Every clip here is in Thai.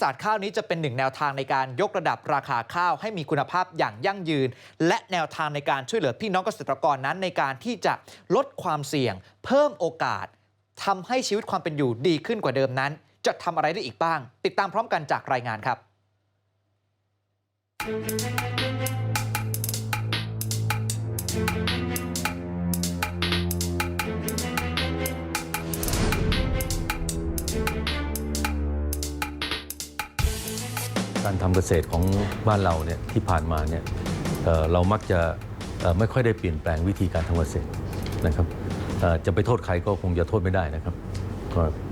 ศาสตร์ข้าวนี้จะเป็นหนึ่งแนวทางในการยกระดับราคาข้าวให้มีคุณภาพอย่างยั่งยืน และแนวทางในการช่วยเหลือพี่น้องเกษตรกรนั้น ในการที่จะลดความเสี่ยง เพิ่มโอกาสทำให้ชีวิตความเป็นอยู่ดีขึ้นกว่าเดิมนั้น จะทำอะไรได้อีกบ้าง ติดตามพร้อมกันจากรายงานครับ การทำเกษตรของบ้านเราเนี่ยที่ผ่านมาเนี่ยเเรามักจะไม่ค่อยได้เปลี่ยนแปลงวิธีการทำเกษตรนะครับจะไปโทษใครก็คงจะโทษไม่ได้นะครับ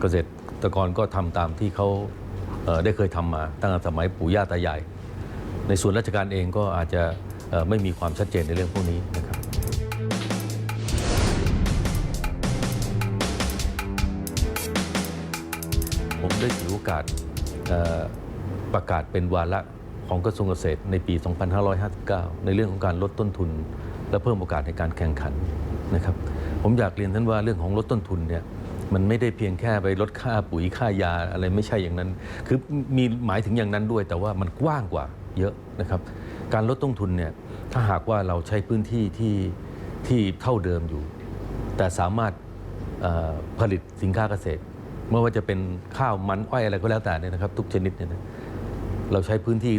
เกษตรกรก็ทำตามที่เขาเได้เคยทำมาตั้งแต่สมัยปู่ย่าตายายในส่วนราชการเองก็อาจจะไม่มีความชัดเจนในเรื่องพวกนี้นะครับผมได้ถือโอกาส ประกาศเป็นวาระของกระทรวงเกษตรในปี 2559 ในเรื่องของการลดต้นทุน และเพิ่มโอกาสในการแข่งขันนะครับ ผมอยากเรียนท่านว่าเรื่องของลดต้นทุนเนี่ยมันไม่ได้เพียงแค่ไปลดค่าปุ๋ยค่ายาอะไรไม่ใช่อย่างนั้น คือมีหมายถึงอย่างนั้นด้วย แต่ว่ามันกว้างกว่าเยอะนะครับ การลดต้นทุนเนี่ยถ้าหากว่าเราใช้พื้นที่ที่ที่เท่าเดิมอยู่ แต่สามารถผลิตสินค้าเกษตรไม่ว่าจะเป็นข้าวมันอ้อยอะไรก็แล้วแต่เนี่ยนะครับ ทุกชนิดเนี่ยนะ เราใช้พื้นที่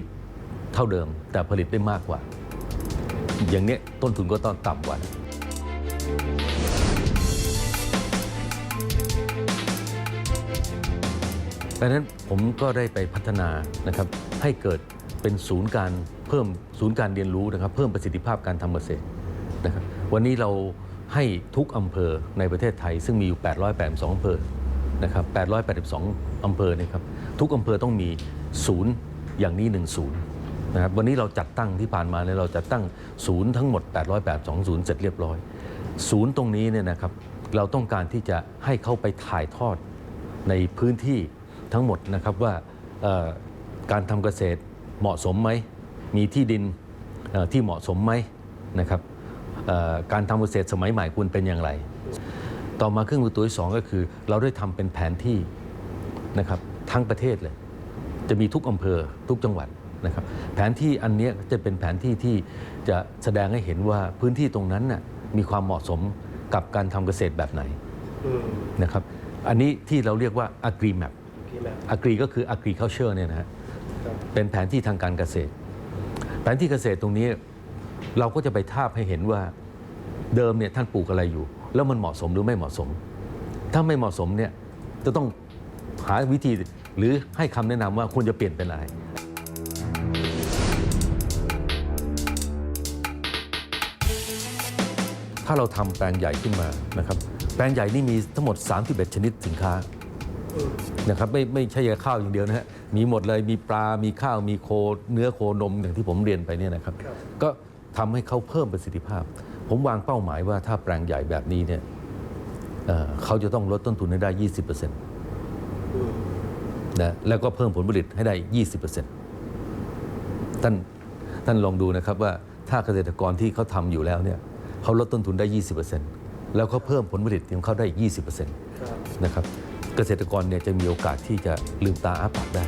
เท่าเดิม แต่ผลิตได้มากกว่า อย่างนี้ต้นทุนก็ต้องต่ำกว่าดังนั้นผมก็ได้ไปพัฒนานะครับให้เกิดเป็นศูนย์การเพิ่มศูนย์การเรียนรู้นะครับ เพิ่มประสิทธิภาพการทำเกษตรนะครับวันนี้เราให้ทุกอำเภอในประเทศไทย ซึ่งมีอยู่ 882อำเภอนะครับ882อำเภอเนะครับทุกอำเภอต้องมีศูนย์ อย่างนี้หนึ่งศูนย์นะครับวันนี้เราจัดตั้งที่ผ่านมาเนี่ยเราจัดตั้งศูนย์ทั้งหมด 882ศูนย์เสร็จเรียบร้อย ศูนย์ตรงนี้เนี่ยนะครับเราต้องการที่จะให้เขาไปถ่ายทอดในพื้นที่ทั้งหมดนะครับว่าการทำเกษตรเหมาะสมไหม มีที่ดินที่เหมาะสมไหมนะครับการทำเกษตรสมัยใหม่ควรเป็นอย่างไร ต่อมาเครื่องมือตัวที่สองก็คือ เราได้ทำเป็นแผนที่นะครับทั้งประเทศเลย จะมีทุกอำเภอทุกจังหวัดนะครับแผนที่อันเนี้ยจะเป็นแผนที่ที่จะแสดงให้เห็นว่าพื้นที่ตรงนั้นน่ะมีความเหมาะสมกับการทำเกษตรแบบไหนอืมนะครับอันนี้ที่เราเรียกว่า agri map พี่แม่ agri ก็คือ agriculture เนี่ยนะฮะครับเป็นแผนที่ทางการเกษตร แผนที่เกษตรตรงนี้เราก็จะไปทาบให้เห็นว่าเดิมเนี่ยท่านปลูกอะไรอยู่ แล้วมันเหมาะสมหรือไม่เหมาะสม ถ้าไม่เหมาะสมเนี่ยจะต้องหาวิธี หรือให้คำแนะนำว่าควรจะเปลี่ยนเป็นอะไรถ้าเราทำแปลงใหญ่ขึ้นมานะครับแปลงใหญ่นี่มีทั้งหมด 31 ชนิดสินค้านะครับไม่ไม่ใช่แค่ข้าวอย่างเดียวนะฮะมีหมดเลยมีปลา มีข้าว มีโคเนื้อโคนมอย่างที่ผมเรียนไปเนี่ยนะครับรบก็ทำให้เขาเพิ่มประสิทธิภาพ ผมวางเป้าหมายว่าถ้าแปลงใหญ่แบบนี้เนี่ยเเขาจะต้องลดต้นทุนให้ได้ 20% นะแล้วก็เพิ่มผลผลิตให้ได้ 20%ท่านท่านลองดูนะครับว่าถ้าเกษตรกรที่เขาทำอยู่แล้วเนี่ยเขาลดต้นทุนได้ 20%แล้วเขาเพิ่มผลผลิตของเขาได้อีก20%นะครับเกษตรกรเนี่ยจะมีโอกาสที่จะลืมตาอ้าปากได้